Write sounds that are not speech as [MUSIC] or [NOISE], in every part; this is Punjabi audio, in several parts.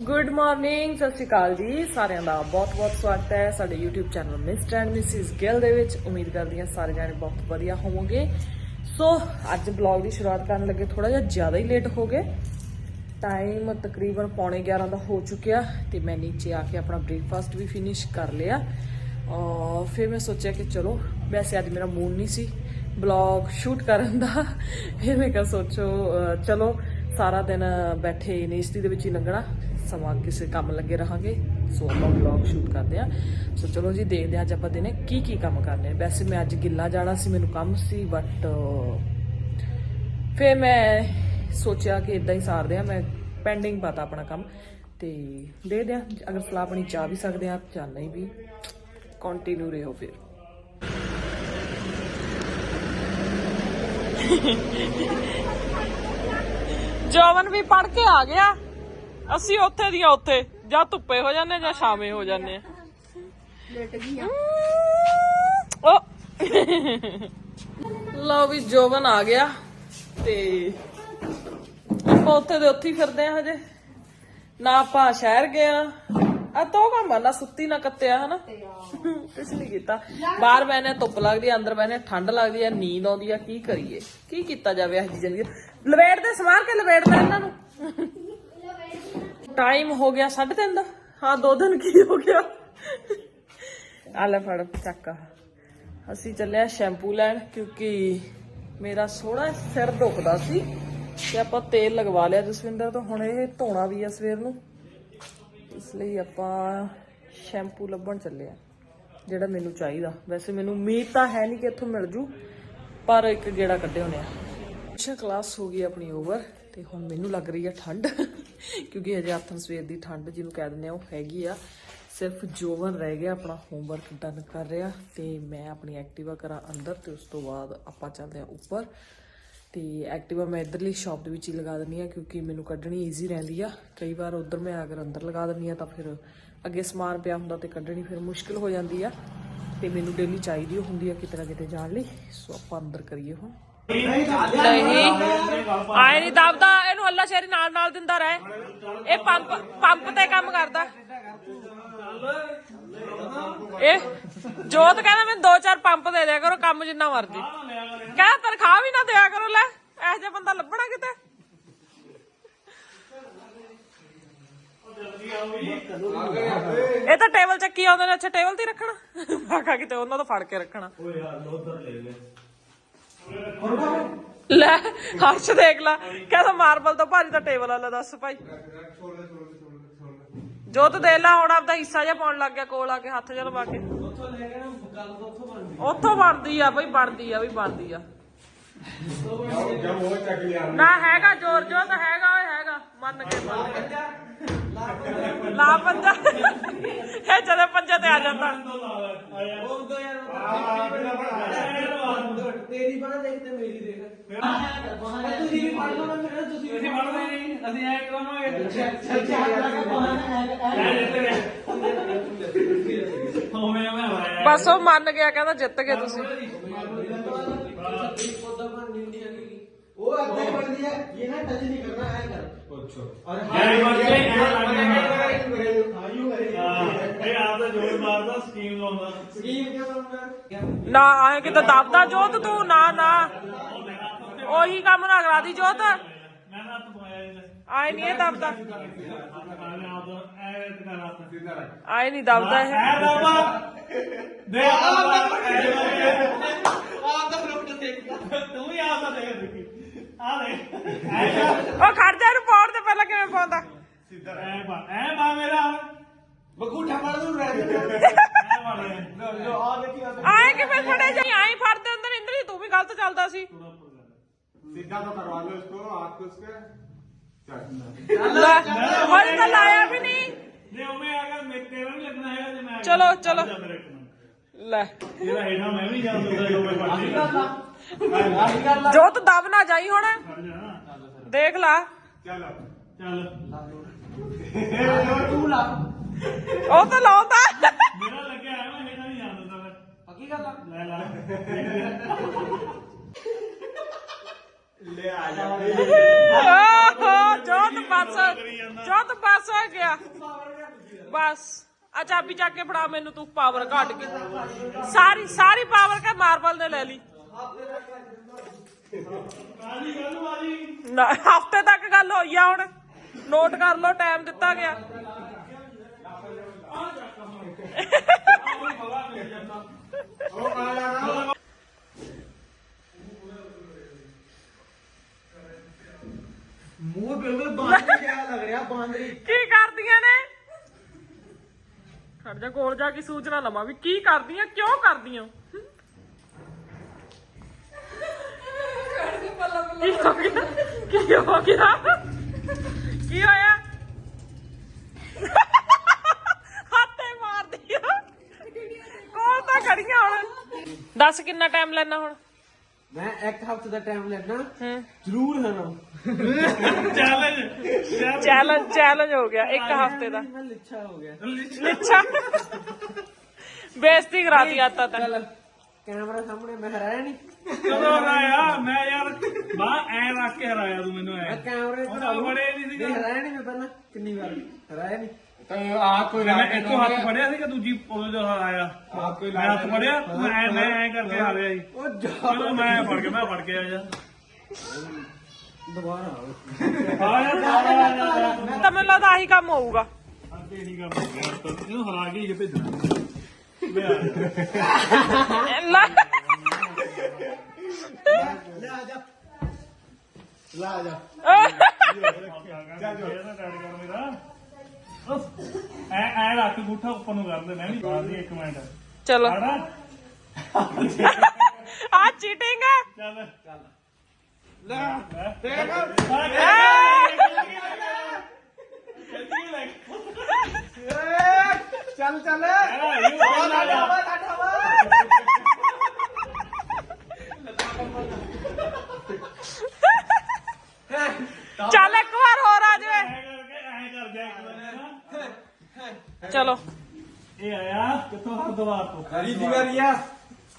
ਗੁੱਡ ਮਾਰਨਿੰਗ ਸਤਿ ਸ਼੍ਰੀ ਅਕਾਲ ਜੀ। ਸਾਰਿਆਂ ਦਾ ਬਹੁਤ-ਬਹੁਤ ਸਵਾਗਤ ਹੈ ਸਾਡੇ YouTube channel Mr and Mrs Gill ਦੇ ਵਿੱਚ। ਉਮੀਦ ਕਰਦੀ ਹਾਂ ਸਾਰੇ ਜਾਣੇ ਬਹੁਤ ਵਧੀਆ ਹੋਵੋਗੇ। ਸੋ ਅੱਜ ਬਲੌਗ ਦੀ ਸ਼ੁਰੂਆਤ ਕਰਨ ਲੱਗੇ ਥੋੜਾ ਜਿਹਾ ਜ਼ਿਆਦਾ ਹੀ ਲੇਟ ਹੋ ਗਏ। ਟਾਈਮ ਤਕਰੀਬਨ ਪੌਣੇ 11 ਦਾ ਹੋ ਚੁੱਕਿਆ ਤੇ ਮੈਂ ਨੀਚੇ ਆ ਕੇ ਆਪਣਾ ਬ੍ਰੇਕਫਾਸਟ ਵੀ ਫਿਨਿਸ਼ ਕਰ ਲਿਆ। ਔਰ ਫਿਰ ਮੈਂ ਸੋਚਿਆ ਕਿ ਚਲੋ, ਵੈਸੇ ਅੱਜ ਮੇਰਾ ਮੂਡ ਨਹੀਂ ਸੀ ਬਲੌਗ ਸ਼ੂਟ ਕਰਨ ਦਾ। ਫਿਰ ਮੈਂ ਕਿਹਾ ਸੋਚੋ ਚਲੋ, ਸਾਰਾ ਦਿਨ ਬੈਠੇ ਨੇਸਤੀ ਦੇ ਵਿੱਚ ਹੀ ਲੰਘਣਾ। ਸਮਾਂ ਕਿਸੇ ਕੰਮ ਲੱਗੇ ਰਹਾਂਗੇ ਸੋ ਆਪਾਂ ਵਲੌਗ ਸ਼ੂਟ ਕਰਦੇ ਆ ਸੋ ਚਲੋ ਜੀ ਦੇਖਦੇ ਹਾਂ ਅੱਜ ਆਪਾਂ ਦਿਨੇ ਕੀ ਕੀ ਕੰਮ ਕਰਨੇ ਆ ਵੈਸੇ ਮੈਂ ਅੱਜ ਗਿੱਲਾ ਜਾਣਾ ਸੀ ਮੈਨੂੰ ਕੰਮ ਸੀ ਬਟ ਫਿਰ ਮੈਂ ਸੋਚਿਆ ਕਿ ਇਦਾਂ ਹੀ ਸਾਰਦੇ ਆ ਮੈਂ ਪੈਂਡਿੰਗ ਪਾਤਾ ਆਪਣਾ ਕੰਮ। ਤੇ ਦੇਖਦੇ ਆ ਅਗਰ ਸਲਾਹ ਬਣੀ ਚਾਹ ਵੀ ਸਕਦੇ ਆ ਜਾਂ ਨਹੀਂ ਵੀ ਕੰਟੀਨਿਊ ਰਹੋ ਫਿਰ। [LAUGHS] ਜਵਨ ਵੀ ਪੜ ਕੇ ਆ ਗਿਆ। ਅਸੀਂ ਉੱਥੇ ਦੀਆਂ ਉੱਥੇ ਜਾਂ ਧੁੱਪੇ ਹੋ ਜਾਂਦੇ ਜਾਂ ਸ਼ਾਮੇ ਹੋ ਜਾਂਦੇ ਆ। ਲੇਟ ਗਈਆਂ ਓ। ਲਓ ਵੀ ਜੋਵਨ ਆ ਗਿਆ ਤੇ ਆਪਾਂ ਉੱਥੇ ਦੇ ਉੱਥੇ ਹੀ ਫਿਰਦੇ ਆ ਹਜੇ। ਨਾ ਆਪਾਂ ਸ਼ਹਿਰ ਗਏ ਆ। ਆ ਤੋ ਕੰਮ ਆ, ਨਾ ਸੁੱਤੀ ਨਾ ਕੱਤਿਆ ਹਨਾ? ਕੁਛ ਨਹੀਂ ਕੀਤਾ। ਬਾਹਰ ਬੈਨੇ ਧੁੱਪ ਲੱਗਦੀ ਆ ਅੰਦਰ ਬੈਨੇ ਠੰਡ ਲੱਗਦੀ ਆ ਨੀਂਦ ਆਉਂਦੀ ਆ। ਕੀ ਕਰੀਏ? ਕੀ ਕੀਤਾ ਜਾਵੇ ਇਹ ਜ਼ਿੰਦਗੀ? ਲਵੇੜ ਦੇ ਸਮਾਰ ਕੇ ਲਵੇੜ ਇਹਨਾਂ ਨੂੰ। ਟਾਈਮ ਹੋ ਗਿਆ 3:30 ਦਾ। ਹਾਂ ਦੋ ਦਿਨ ਕੀ ਹੋ ਗਿਆ? ਆ ਲੈ ਫੜ ਚੱਕ। ਅਸੀਂ ਚੱਲਿਆ ਸ਼ੈਂਪੂ ਲੈਣ ਕਿਉਂਕਿ ਮੇਰਾ ਸੋਹਣਾ ਸਿਰ ਦੁਖਦਾ ਸੀ ਤੇ ਆਪਾਂ ਤੇਲ ਲਗਵਾ ਲਿਆ ਜਸਵਿੰਦਰ ਤੋਂ। ਹੁਣ ਇਹ ਧੋਣਾ ਵੀ ਆ ਸਵੇਰ ਨੂੰ। ਇਸ ਲਈ ਆਪਾਂ ਸ਼ੈਂਪੂ ਲੱਭਣ ਚੱਲੇ ਆ ਜਿਹੜਾ ਮੈਨੂੰ ਚਾਹੀਦਾ। ਵੈਸੇ ਮੈਨੂੰ ਉਮੀਦ ਤਾਂ ਹੈ ਨਹੀਂ ਕਿ ਇੱਥੋਂ ਮਿਲ ਜੂ ਪਰ ਇੱਕ ਗੇੜਾ ਕੱਢੇ ਹੋਣੇ ਆ। ਅੱਛਾ ਕਲਾਸ ਹੋ ਗਈ ਆਪਣੀ ਓਵਰ ਤੇ ਹੁਣ ਮੈਨੂੰ ਲੱਗ ਰਹੀ ਆ ਠੰਡ। ਕਿਉਂਕਿ ਹਜੇ ਆਥਨ ਸਵੇਰ ਦੀ ਠੰਡ ਜਿਹਨੂੰ ਕਹਿ ਦਿੰਦੇ ਆ, ਉਹ ਹੈਗੀ ਆ। ਸਿਰਫ ਜੋਵਨ ਰਹਿ ਗਿਆ, ਆਪਣਾ ਹੋਮਵਰਕ ਡਨ ਕਰ ਰਿਹਾ ਤੇ ਮੈਂ ਆਪਣੀ ਐਕਟਿਵਾ ਕਰਾਂ ਅੰਦਰ ਤੇ ਉਸ ਤੋਂ ਬਾਅਦ ਆਪਾਂ ਚੱਲਦੇ ਆ ਉੱਪਰ। ਤੇ ਐਕਟਿਵਾ ਮੈਂ ਇਧਰਲੀ ਸ਼ਾਪ ਦੇ ਵਿੱਚ ਹੀ ਲਗਾ ਦਿੰਦੀ ਆ ਕਿਉਂਕਿ ਮੈਨੂੰ ਕੱਢਣੀ ਈਜ਼ੀ ਰਹਿੰਦੀ ਆ। ਕਈ ਵਾਰ ਉਧਰ ਮੈਂ ਅਗਰ ਅੰਦਰ ਲਗਾ ਦਿੰਦੀ ਆ ਤਾਂ ਫਿਰ ਅੱਗੇ ਸਮਾਨ ਪਿਆ ਹੁੰਦਾ ਤੇ ਕੱਢਣੀ ਫਿਰ ਮੁਸ਼ਕਿਲ ਹੋ ਜਾਂਦੀ ਆ। ਤੇ ਮੈਨੂੰ ਡੇਲੀ ਚਾਹੀਦੀ ਓ ਹੁੰਦੀ ਆ ਕਿਤੇ ਨਾ ਕਿਤੇ ਜਾਣ ਲਈ। ਸੋ ਆਪਾਂ ਅੰਦਰ ਕਰੀਏ ਹੁਣ। ਨਹੀਂ। ਆਏ ਨਹੀਂ ਦਬਦਾ, ਇਹਨੂੰ ਅੱਲਾ ਸ਼ੇਰੀ ਨਾਲ ਨਾਲ ਦਿੰਦਾ ਰਹੇ। ਇਹ ਪੰਪ ਪੰਪ ਤੇ ਕੰਮ ਕਰਦਾ। ਇਹ ਜੋਤ ਕਹਿੰਦਾ, ਮੈਨੂੰ ਦੋ ਚਾਰ ਪੰਪ ਦੇ ਦਿਆ ਕਰੋ, ਕੰਮ ਜਿੰਨਾ ਮਰਜ਼ੀ। ਕਹਿੰਦਾ, ਤਨਖਾਹ ਵੀ ਨਾ ਦਿਆ ਕਰੋ, ਲੈ, ਇਹੋ ਜਿਹਾ ਬੰਦਾ ਲੱਭਣਾ ਕਿਤੇ? ਇਹ ਤਾਂ ਟੇਬਲ ਚੱਕੀ ਆਉਂਦੇ ਨੇ, ਅੱਛਾ, ਟੇਬਲ ਤੇ ਰੱਖਣਾ। ਮੈਂ ਕਿਤੇ ਉਹਨਾਂ ਤੋਂ ਫੜ ਕੇ ਰੱਖਣਾ। ਲੈ ਹਰਸ਼ ਦੇਖ ਲਾ। ਕਹਿੰਦਾ ਮਾਰਬਲ ਤੋਂ ਭਾਰੀ ਤਾਂ ਟੇਬਲ ਵਾਲਾ ਦੱਸ ਭਾਈ। ਜੋਤ ਦੇ ਲਾ, ਹੁਣ ਆਪਦਾ ਹਿੱਸਾ ਜਿਹਾ ਪਾਉਣ ਲੱਗ ਗਿਆ ਕੋਲ ਆ ਕੇ, ਹੱਥ ਜਿਹਾ ਲਵਾ ਕੇ। ਉੱਥੋਂ ਬਣਦੀ ਆ ਬਈ, ਬਣਦੀ ਆ ਬਈ, ਬਣਦੀ ਆ। ਨਾ ਹੈਗਾ ਜੋਰ, ਜੋਤ ਹੈਗਾ, ਓਏ ਹੈਗਾ। ਮੰਨ ਕੇ ਮੰਨ ਲਾ ਪੰਜਾ। ਇਹ ਜਦੇ ਪੰਜਾ ਤੇ ਆ ਜਾਂਦਾ। ਤੇਰੀ ਬਣਾ ਦੇਖ ਤੇ ਮੇਰੀ ਦੇਖ ਤੁਸੀਂ ਵੀ ਪੜ ਲਓ ਨਾ ਫਿਰ ਤੁਸੀਂ ਵੀ ਪੜ ਨਹੀਂ ਅਸੀਂ ਐ ਕਰਾਂਗੇ ਚੱਲ ਚੱਲ ਲੱਗਾ ਬਹਾਨਾ ਹੈ ਬਸ ਉਹ ਮੰਨ ਗਿਆ ਕਹਿੰਦਾ ਜਿੱਤ ਗਏ ਤੁਸੀਂ ਅੱਧਾ ਹੀ ਬਣਦੀ ਹੈ ਇਹ ਨਾ ਟੱਚ ਨਹੀਂ ਕਰਨਾ ਐ ਕਰ। ਅੱਛਾ। ਔਰ ਐ ਬਣ ਕੇ ਐ ਲੱਗ ਗਿਆ। ਆਯੂ ਕਰੇ। ਇਹ ਆਪ ਦਾ ਜੋਰ ਮਾਰਦਾ ਸਕੀਮ ਲਾਉਂਦਾ। ਸਕੀਮ ਕਿਉਂ ਬਣਦਾ ਨਾ ਆਏ ਕਿਤੇ ਦਬਦਾ ਜੋਤ ਤੂੰ? ਨਾ ਨਾ। ਉਹੀ ਕੰਮ ਨਾ ਕਰਾ ਦੀ ਜੋਤ। ਮੈਂ ਨਾ ਹੱਥ ਪਾਇਆ ਇਹਨੇ। ਆਏ ਨਹੀਂ ਇਹ ਦਬਦਾ। ਐ ਹੱਥ। ਸਿੱਧਾ ਰੱਖ ਆਏ ਨਹੀਂ ਦਬਦਾ ਇਹ। ਦੇ ਆਪ ਆਪ ਦਾ ਦੇਖ ਤੂੰ ਵੀ ਆਪ ਦਾ ਦੇਖ ਦੇਖੀ। ਆ ਦੇ ਐ ਉਹ ਖੜ ਜਾ ਇਹਨੂੰ ਪਾਉਣ ਤੇ ਪਹਿਲਾਂ ਕਿਵੇਂ ਪਾਉਂਦਾ ਸਿੱਧਾ ਐ ਬਾ ਐ ਬਾ ਮੇਰਾ ਬਗੂਠਾ ਪੜ ਦੂੰ ਰਹਿ ਜਾ ਐ ਵਾਲੇ ਲੋ ਆ ਦੇਖੀ ਆ ਆਏ ਕਿਵੇਂ ਫੜੇ ਜਾਈ ਆਏ ਫੜਦੇ ਅੰਦਰ ਇੰਦਰ ਤੂੰ ਵੀ ਗਲਤ ਚੱਲਦਾ ਸੀ सीधा तो करवा लो इसको हाथ को उसके चल ਲੈ ਹੁਣ ਤਾਂ ਲਾਇਆ ਵੀ ਨਹੀਂ ਜੇ [LAUGHS] ਜੋਤ ਦਬ ਨਾ ਜਾਈ ਹੁਣ। ਦੇਖ ਲਾ। ਚੱਲ ਚੱਲ ਤੂੰ ਲਾ ਉਹ ਤਾਂ ਲਾਉਂਦਾ। ਮੇਰਾ ਲੱਗਿਆ ਹੈ ਮੈਂ ਇਹਦਾ ਨਹੀਂ ਜਾਣ ਦਿੰਦਾ ਮੈਂ ਪੱਕੀ ਗੱਲ ਲੈ ਲਾ ਲੈ ਆ ਜਾ ਓਹੋ ਜੋਤ ਬਸ ਜੋਤ ਬਸ ਆ ਗਿਆ। ਬਸ। ਆ ਚਾਬੀ ਚੱਕ ਕੇ ਫੜਾ ਮੈਨੂੰ ਤੂੰ ਪਾਵਰ ਘਟ ਕੇ। ਸਾਰੀ ਸਾਰੀ ਪਾਵਰ ਕਾ ਮਾਰਬਲ ਨੇ ਲੈ ਲਈ। ਹਫ਼ਤੇ ਤੱਕ ਗੱਲ ਹੋਈ ਆ ਹੁਣ। ਨੋਟ ਕਰ ਲਓ ਟਾਈਮ ਦਿੱਤਾ ਗਿਆ। ਕੀ ਕਰਦੀਆਂ ਨੇ? ਖੜ ਜਾ ਕੋਲ ਜਾ ਕੇ ਸੂਚਨਾ ਲਵਾਂ ਵੀ ਕੀ ਕਰਦੀਆਂ ਕਿਉਂ ਕਰਦੀਆਂ? ਕੀ ਹੋ ਗਿਆ ਕੀ ਹੋ ਗਿਆ ਕੀ ਹੋਇਆ ਹੱਥੇ ਮਾਰਦੀ ਆ ਕੋਲ ਤਾਂ ਖੜੀਆਂ ਹੁਣ ਦੱਸ ਕਿੰਨਾ ਟਾਈਮ ਲੈਣਾ ਹੁਣ ਮੈਂ ਇੱਕ ਹਫ਼ਤੇ ਦਾ ਟਾਈਮ ਲੈਣਾ ਹੂੰ ਜ਼ਰੂਰ ਹਣਾ ਚੈਲੰਜ ਚੈਲੰਜ ਚੈਲੰਜ ਹੋ ਗਿਆ ਇੱਕ ਹਫ਼ਤੇ ਦਾ ਮੈਂ ਲਿੱਛਾ ਹੋ ਗਿਆ ਅੱਛਾ ਬੇਇੱਜ਼ਤੀ ਕਰਾਤੀ ਆਤਾ ਤਾਂ ਚੱਲ ਕੈਮਰਾ ਸਾਹਮਣੇ ਮੈਂ ਹਰਾਇਆ ਨਹੀਂ ਕਦੋਂ ਰਾਇਆ ਮੈਂ ਯਾਰ ਬਾ ਐ ਰੱਖ ਕੇ ਹਰਾਇਆ ਤੂੰ ਮੈਨੂੰ ਐ। ਕੈਮਰੇ ਤੋਂ ਉਹ ਬੜੇ ਨਹੀਂ ਸੀਗੇ। ਹਰਾਇਆ ਨਹੀਂ ਮੈਂ ਪਹਿਲਾਂ। ਕਿੰਨੀ ਵਾਰ? ਹਰਾਇਆ ਨਹੀਂ ਆ ਕੋਈ ਮੈਂ ਇੱਕੋ ਹੱਥ ਫੜਿਆ ਸੀਗਾ ਦੂਜੀ ਉਹ ਜੋ ਹਰਾਇਆ। ਆ ਕੋਈ ਮੈਂ ਹੱਥ ਫੜਿਆ ਮੈਂ ਮੈਂ ਐ ਕਰਕੇ ਹਾਰਿਆ ਜੀ। ਉਹ ਚਲੋ ਮੈਂ ਫੜ ਕੇ ਮੈਂ ਫੜ ਕੇ ਆਇਆ। ਦੁਬਾਰਾ ਆ ਯਾਰ ਤਾਂ ਮੈਨੂੰ ਲੱਗਦਾ ਆਹੀ ਕੰਮ ਹੋਊਗਾ। ਆਹੀ ਕੰਮ ਹੋਊਗਾ ਤਾਂ ਹਰਾ ਕੇ ਹੀ ਭੇਜਣਾ। ਲੈ ਲੈ ਆ ਜਾ ਲਾ ਆ। ਜਾ ਜਾ ਜੋ ਇਹਦਾ ਟੈਡ ਕਰ ਮੇਰਾ ਬਸ ਐ ਐ ਰੱਖ ਗੁੱਠਾ ਉੱਪਰ ਨੂੰ ਕਰ ਦੇ ਮੈਂ ਵੀ ਬਾਦੀ ਇੱਕ ਮਿੰਟ ਚਲੋ। ਆੜਾ ਆ। ਚੀਟਿੰਗ ਹੈ ਚੱਲ। ਲੈ ਚੱਲ ਚੱਲ। ਚੱਲ ਇੱਕ ਵਾਰ ਹੋਰ ਆ ਜਾਵੇ। ਚਲੋ। ਇਹ ਆਇਆ ਕਿੱਥੋਂ? ਹਰਦਵਾਰ ਤੋਂ। ਹਰੀ ਦੀਵਾਰੀਆ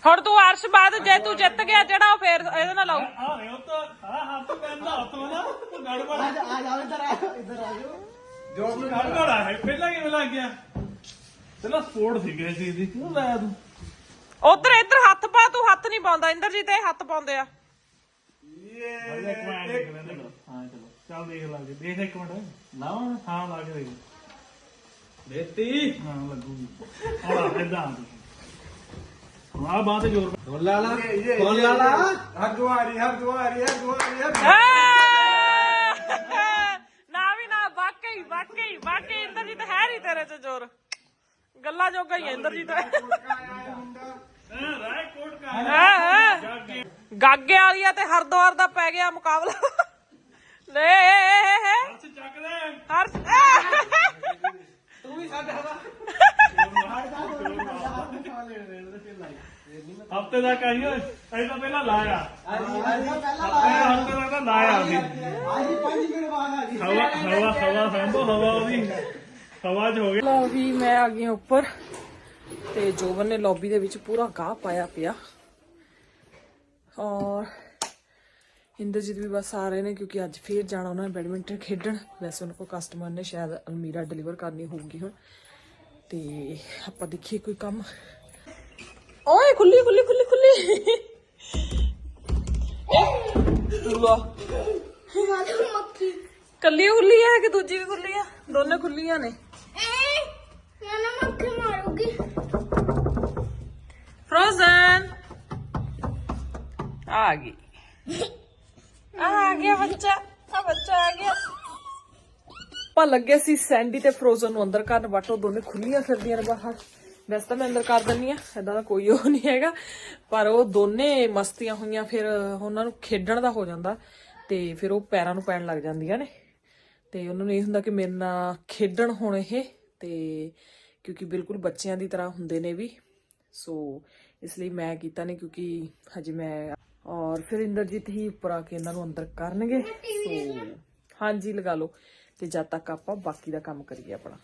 ਹੁਣ ਤੂੰ ਅਰਸ਼ ਬਾਅਦ ਜੇ ਤੂੰ ਜਿੱਤ ਗਿਆ ਜਿਹੜਾ ਉਹ ਫੇਰ ਇਹਦੇ ਨਾਲ ਲਾਉ ਆ ਰੇ ਉਹ ਤਾਂ ਆ ਹੱਥ ਪੈਂਦਾ ਹੱਥੋਂ ਨਾ? ਗੜਬੜ। ਆ ਜਾ ਆ ਜਾ ਇੱਧਰ ਆ ਇੱਧਰ ਆ ਜਾਓ। ਜੋ ਗੜਬੜ ਆ ਹੈ ਪਹਿਲਾਂ ਕਿਵੇਂ ਲੱਗ ਗਿਆ? ਤੇ ਨਾ ਸਪੋਰਟ ਸੀ ਕਿਸੇ ਚੀਜ਼ ਦੀ ਕਿਉਂ ਲਾਇਆ ਤੂੰ। ਉਧਰ ਇੱਧਰ ਹੱਥ ਪਾ ਤੂੰ ਹੱਥ ਨਹੀਂ ਪਾਉਂਦਾ ਇੰਦਰਜੀਤ ਇਹ ਹੱਥ ਪਾਉਂਦੇ ਆ। ਹਲੇ ਇੱਕ ਮਿੰਟ। ਦੇਖ ਲੈਂਦੇ ਨਾ। ਹਾਂ ਚਲੋ। ਚੱਲ ਦੇਖ ਲਾਂਗੇ ਦੇਖ ਇੱਕ ਮਿੰਟ। ਲਾਵਾਂ? ਹਾਂ ਲਾ ਕੇ ਦੇਖ। ਦੇਤੀ। ਹਾਂ ਲੱਗੂਗੀ। ਹੁਣ ਇਦਾਂ ਹੁਣ ਆ ਬਾਤ ਜੋਰ ਹੁਣ ਲਾ ਲਾ ਹੁਣ ਲਾ ਲਾ ਹਰਦੁਆਰੀ ਹਰਦੁਆਰੀ ਹਰਦੁਆਰੀ ਆਹ! ਨਾ ਵੀ ਨਾ ਵਾਕਈ ਵਾਕਈ ਵਾਕਈ ਇੰਦਰਜੀਤ ਹੈ ਨਹੀਂ ਤੇਰੇ ਚ ਜ਼ੋਰ। ਗੱਲਾਂ ਜੋਗਾ ਹੀ ਕਾ ਹੈਂ, ਹੈਂ। ਗਾਗੇ ਵਾਲੀਆ ਤੇ ਹਰਦੁਆਰ ਦਾ ਪੈ ਗਿਆ ਮੁਕਾਬਲਾ। ਲੈ ਹੱਥ ਚੱਕ ਦੇ ਹਰ ਤੂੰ ਵੀ ਸਾਡਾ ਵਾ ਹਫ਼ਤੇ ਦਾ ਕਹੀ ਓਏ ਅਸੀਂ ਤਾਂ ਪਹਿਲਾਂ ਲਾਇਆ। ਹਫ਼ਤੇ ਦਾ ਤਾਂ ਲਾਇਆ ਸੀ ਆਜੀ ਪੰਜ ਮਿੰਟ ਬਾਅਦ ਆ ਜੀ ਹਵਾ ਹਵਾ ਹਵਾ ਸੰਭੋ ਹਵਾ ਉਹਦੀ। ਹਵਾ ਚ ਹੋ ਗਿਆ ਲਓ ਵੀ ਮੈਂ ਆ ਗਈ ਉੱਪਰ ਤੇ ਜੋਬਨ ਨੇ ਲੌਬੀ ਦੇ ਵਿੱਚ ਪੂਰਾ ਗਾਹ ਪਾਇਆ ਪਿਆ। ਔਰ ਇੰਦਰਜੀਤ ਵੀ ਬਸ ਆ ਰਹੇ ਨੇ ਕਿਉਂਕਿ ਅੱਜ ਫੇਰ ਜਾਣਾ ਉਹਨਾਂ ਨੇ ਬੈਡਮਿੰਟਨ ਖੇਡਣ। ਵੈਸੇ ਉਹਨਾਂ ਕੋਲ ਕਸਟਮਰ ਨੇ ਸ਼ਾਇਦ ਅਲਮੀਰਾ ਡਿਲੀਵਰ ਕਰਨੀ ਹੋਊਗੀ ਹੁਣ। ਤੇ ਆਪਾਂ ਦੇਖੀਏ ਕੋਈ ਕੰਮ। ਓਏ ਖੁੱਲੀ ਖੁੱਲੀ ਖੁੱਲੀ ਖੁੱਲੀ। ਲੋ ਮੱਖੀ ਕੱਲੀ ਖੁੱਲੀ ਹੈ ਕਿ ਦੂਜੀ ਵੀ ਖੁੱਲੀ ਆ? ਦੋਨੇ ਖੁੱਲੀਆਂ ਨੇ। ਮੈਂ ਨਾ ਮੱਖੀ ਮਾਰੂਗੀ? ਫਰੋਜ਼ਨ ਆ ਗਈ। ਆ ਗਿਆ ਬੱਚਾ। ਆ ਬੱਚਾ ਆ ਗਿਆ। ਆਪਾਂ ਲੱਗੇ ਸੀ ਸੈਂਡੀ ਤੇ ਫਰੋਜ਼ਨ ਨੂੰ ਅੰਦਰ ਕਰਨ ਬਟ ਦੋਨੇ ਖੁੱਲੀਆਂ ਫਿਰਦੀਆਂ ਨੇ ਬਾਹਰ। ਵੈਸੇ ਤਾਂ ਮੈਂ ਅੰਦਰ ਕਰ ਦਿੰਨੀ ਆ ਐਦਾਂ ਦਾ ਕੋਈ ਉਹ ਨਹੀਂ ਹੈਗਾ। ਪਰ ਉਹ ਦੋਨੇ ਮਸਤੀਆਂ ਹੋਈਆਂ, ਫਿਰ ਉਹਨਾਂ ਨੂੰ ਖੇਡਣ ਦਾ ਹੋ ਜਾਂਦਾ ਤੇ ਫਿਰ ਉਹ ਪੈਰਾਂ ਨੂੰ ਪੈਣ ਲੱਗ ਜਾਂਦੀਆਂ ਨੇ। ਤੇ ਉਹਨਾਂ ਨੂੰ ਇਹ ਹੁੰਦਾ ਕਿ ਮੇਰੇ ਨਾਲ ਖੇਡਣ ਹੁਣ ਇਹ। ਤੇ ਕਿਉਂਕਿ ਬਿਲਕੁਲ ਬੱਚਿਆਂ ਦੀ ਤਰ੍ਹਾਂ ਹੁੰਦੇ ਨੇ ਵੀ। ਸੋ ਇਸ ਲਈ ਮੈਂ ਕੀਤਾ ਨਹੀਂ ਕਿਉਂਕਿ ਹਜੇ ਮੈਂ ਔਰ ਫਿਰ ਇੰਦਰਜੀਤ ਹੀ ਉੱਪਰ ਆ ਕੇ ਇਹਨਾਂ ਨੂੰ ਅੰਦਰ ਕਰਨਗੇ। ਸੋ ਹਾਂਜੀ ਲਗਾ ਲਓ। ਤੇ ਜਦ ਤੱਕ ਆਪਾਂ ਬਾਕੀ ਦਾ ਕੰਮ ਕਰੀਏ ਆਪਣਾ।